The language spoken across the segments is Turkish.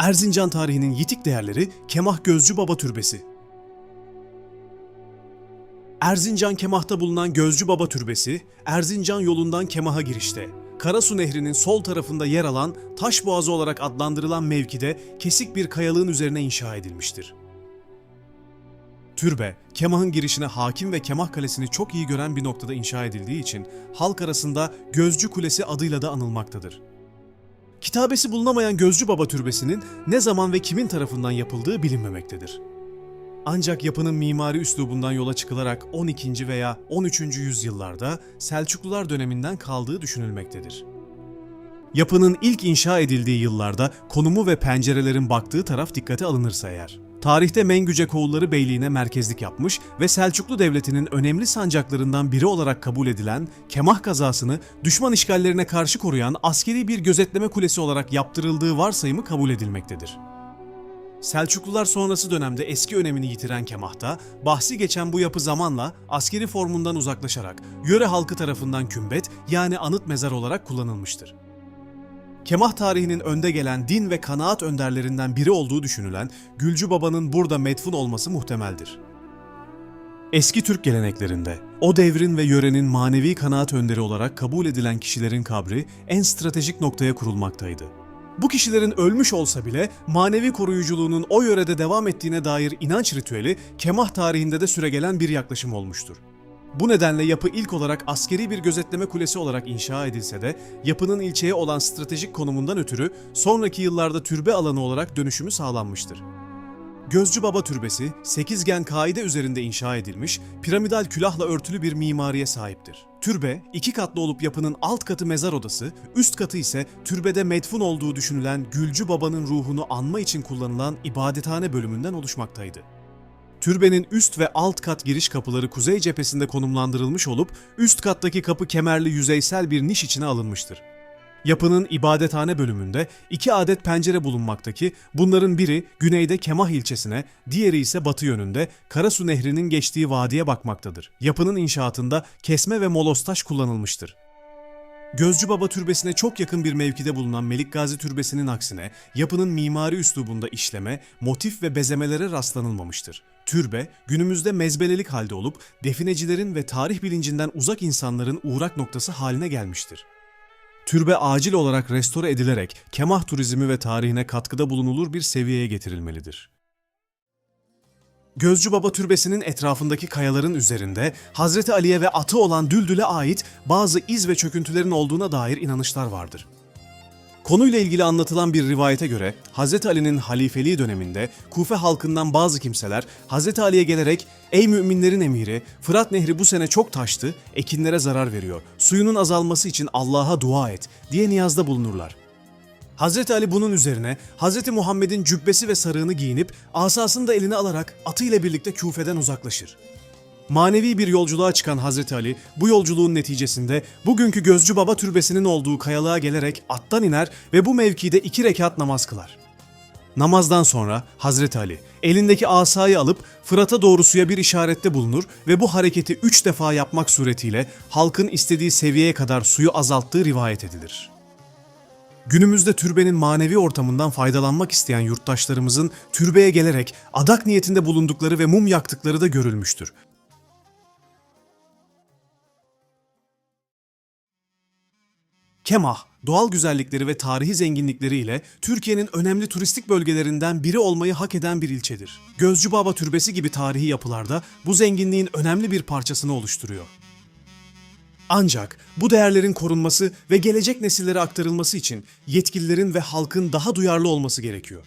Erzincan tarihinin yitik değerleri Kemah Gözcü Baba Türbesi. Erzincan Kemah'ta bulunan Gözcü Baba Türbesi, Erzincan yolundan Kemah'a girişte. Karasu Nehri'nin sol tarafında yer alan Taş Boğazı olarak adlandırılan mevkide kesik bir kayalığın üzerine inşa edilmiştir. Türbe, Kemah'ın girişine hakim ve Kemah Kalesi'ni çok iyi gören bir noktada inşa edildiği için halk arasında Gözcü Kulesi adıyla da anılmaktadır. Kitabesi bulunamayan Gözcü Baba Türbesi'nin ne zaman ve kimin tarafından yapıldığı bilinmemektedir. Ancak yapının mimari üslubundan yola çıkılarak 12. veya 13. yüzyıllarda Selçuklular döneminden kaldığı düşünülmektedir. Yapının ilk inşa edildiği yıllarda konumu ve pencerelerin baktığı taraf dikkate alınırsa eğer. Tarihte Mengüce Koğulları Beyliği'ne merkezlik yapmış ve Selçuklu Devleti'nin önemli sancaklarından biri olarak kabul edilen Kemah kazasını düşman işgallerine karşı koruyan askeri bir gözetleme kulesi olarak yaptırıldığı varsayımı kabul edilmektedir. Selçuklular sonrası dönemde eski önemini yitiren Kemah'ta, bahsi geçen bu yapı zamanla askeri formundan uzaklaşarak yöre halkı tarafından kümbet yani anıt mezar olarak kullanılmıştır. Kemah tarihinin önde gelen din ve kanaat önderlerinden biri olduğu düşünülen Gülcü Baba'nın burada metfun olması muhtemeldir. Eski Türk geleneklerinde o devrin ve yörenin manevi kanaat önderi olarak kabul edilen kişilerin kabri en stratejik noktaya kurulmaktaydı. Bu kişilerin ölmüş olsa bile manevi koruyuculuğunun o yörede devam ettiğine dair inanç ritüeli Kemah tarihinde de süregelen bir yaklaşım olmuştur. Bu nedenle yapı ilk olarak askeri bir gözetleme kulesi olarak inşa edilse de yapının ilçeye olan stratejik konumundan ötürü sonraki yıllarda türbe alanı olarak dönüşümü sağlanmıştır. Gözcü Baba Türbesi, sekizgen kaide üzerinde inşa edilmiş, piramidal külahla örtülü bir mimariye sahiptir. Türbe, iki katlı olup yapının alt katı mezar odası, üst katı ise türbede medfun olduğu düşünülen Gülcü Baba'nın ruhunu anma için kullanılan ibadethane bölümünden oluşmaktaydı. Türbenin üst ve alt kat giriş kapıları kuzey cephesinde konumlandırılmış olup üst kattaki kapı kemerli yüzeysel bir niş içine alınmıştır. Yapının ibadethane bölümünde iki adet pencere bulunmaktaki bunların biri güneyde Kemah ilçesine, diğeri ise batı yönünde Karasu Nehri'nin geçtiği vadiye bakmaktadır. Yapının inşaatında kesme ve molos taş kullanılmıştır. Gözcü Baba Türbesi'ne çok yakın bir mevkide bulunan Melik Gazi Türbesi'nin aksine yapının mimari üslubunda işleme, motif ve bezemelere rastlanılmamıştır. Türbe, günümüzde mezbelelik halde olup definecilerin ve tarih bilincinden uzak insanların uğrak noktası haline gelmiştir. Türbe acil olarak restore edilerek Kemah turizmi ve tarihine katkıda bulunulur bir seviyeye getirilmelidir. Gözcü Baba Türbesi'nin etrafındaki kayaların üzerinde Hazreti Ali'ye ve atı olan Düldül'e ait bazı iz ve çöküntülerin olduğuna dair inanışlar vardır. Konuyla ilgili anlatılan bir rivayete göre Hz. Ali'nin halifeliği döneminde Kufe halkından bazı kimseler Hz. Ali'ye gelerek ''Ey müminlerin emiri, Fırat Nehri bu sene çok taştı, ekinlere zarar veriyor. Suyunun azalması için Allah'a dua et.'' diye niyazda bulunurlar. Hz. Ali bunun üzerine Hz. Muhammed'in cübbesi ve sarığını giyinip asasını da eline alarak atıyla birlikte Küfe'den uzaklaşır. Manevi bir yolculuğa çıkan Hazreti Ali bu yolculuğun neticesinde bugünkü Gözcü Baba Türbesi'nin olduğu kayalığa gelerek attan iner ve bu mevkide iki rekat namaz kılar. Namazdan sonra Hazreti Ali elindeki asayı alıp Fırat'a doğru suya bir işarette bulunur ve bu hareketi üç defa yapmak suretiyle halkın istediği seviyeye kadar suyu azalttığı rivayet edilir. Günümüzde türbenin manevi ortamından faydalanmak isteyen yurttaşlarımızın türbeye gelerek adak niyetinde bulundukları ve mum yaktıkları da görülmüştür. Kemah, doğal güzellikleri ve tarihi zenginlikleriyle Türkiye'nin önemli turistik bölgelerinden biri olmayı hak eden bir ilçedir. Gözcü Baba Türbesi gibi tarihi yapılarda bu zenginliğin önemli bir parçasını oluşturuyor. Ancak bu değerlerin korunması ve gelecek nesillere aktarılması için yetkililerin ve halkın daha duyarlı olması gerekiyor.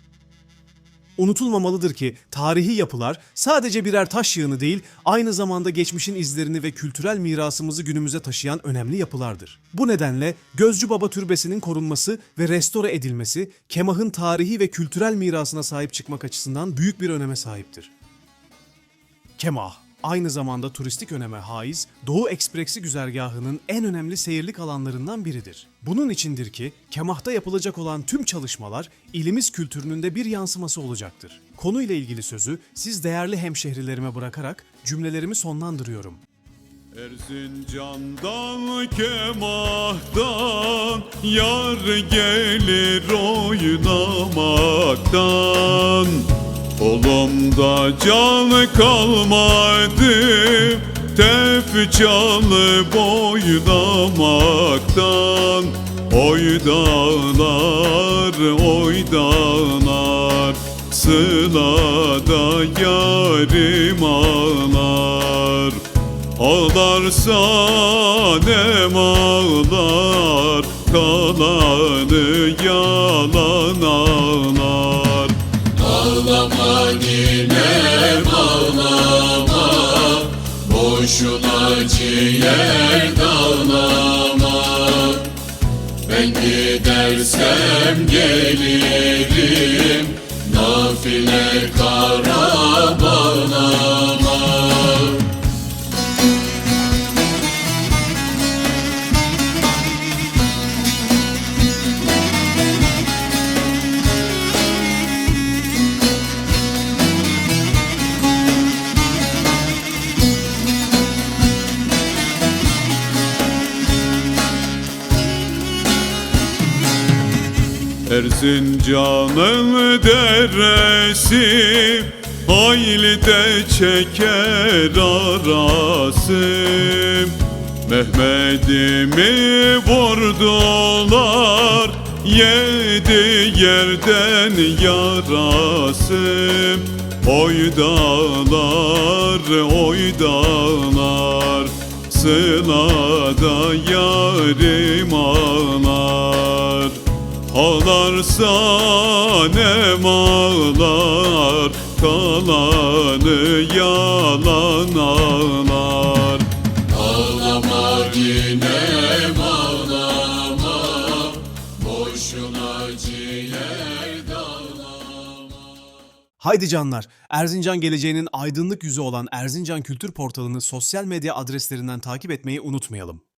Unutulmamalıdır ki tarihi yapılar sadece birer taş yığını değil, aynı zamanda geçmişin izlerini ve kültürel mirasımızı günümüze taşıyan önemli yapılardır. Bu nedenle Gözcü Baba Türbesi'nin korunması ve restore edilmesi, Kemah'ın tarihi ve kültürel mirasına sahip çıkmak açısından büyük bir öneme sahiptir. Kemah, aynı zamanda turistik öneme haiz Doğu Ekspresi güzergahının en önemli seyirlik alanlarından biridir. Bunun içindir ki Kemah'ta yapılacak olan tüm çalışmalar ilimiz kültürünün de bir yansıması olacaktır. Konuyla ilgili sözü siz değerli hemşehrilerime bırakarak cümlelerimi sonlandırıyorum. Erzincan'dan kemahtan Yar gelir oynamaktan Kolumda can kalmadı Tef çalıp oynamaktan Oydanar, oydanar Sılada yarim ağlar. Ağlarsa nem ağlar Kalanı yalan ağlar Ağlama ninem ağlama. Boşuna ciğer dağlama. Ben gidersem gelirim Nafile kara Erzincan'ın deresi. Hayli de çeker arası. Mehmet'imi vurdular Yedi yerden yarası. Oydalar, oydalar Sılada yarim ağlar Ağlarsa nem ağlar Kalanı yalan ağlar Ağlama ninem ağlama Boşuna ciğer Haydi canlar, Erzincan geleceğinin aydınlık yüzü olan Erzincan Kültür Portalı'nı sosyal medya adreslerinden takip etmeyi unutmayalım.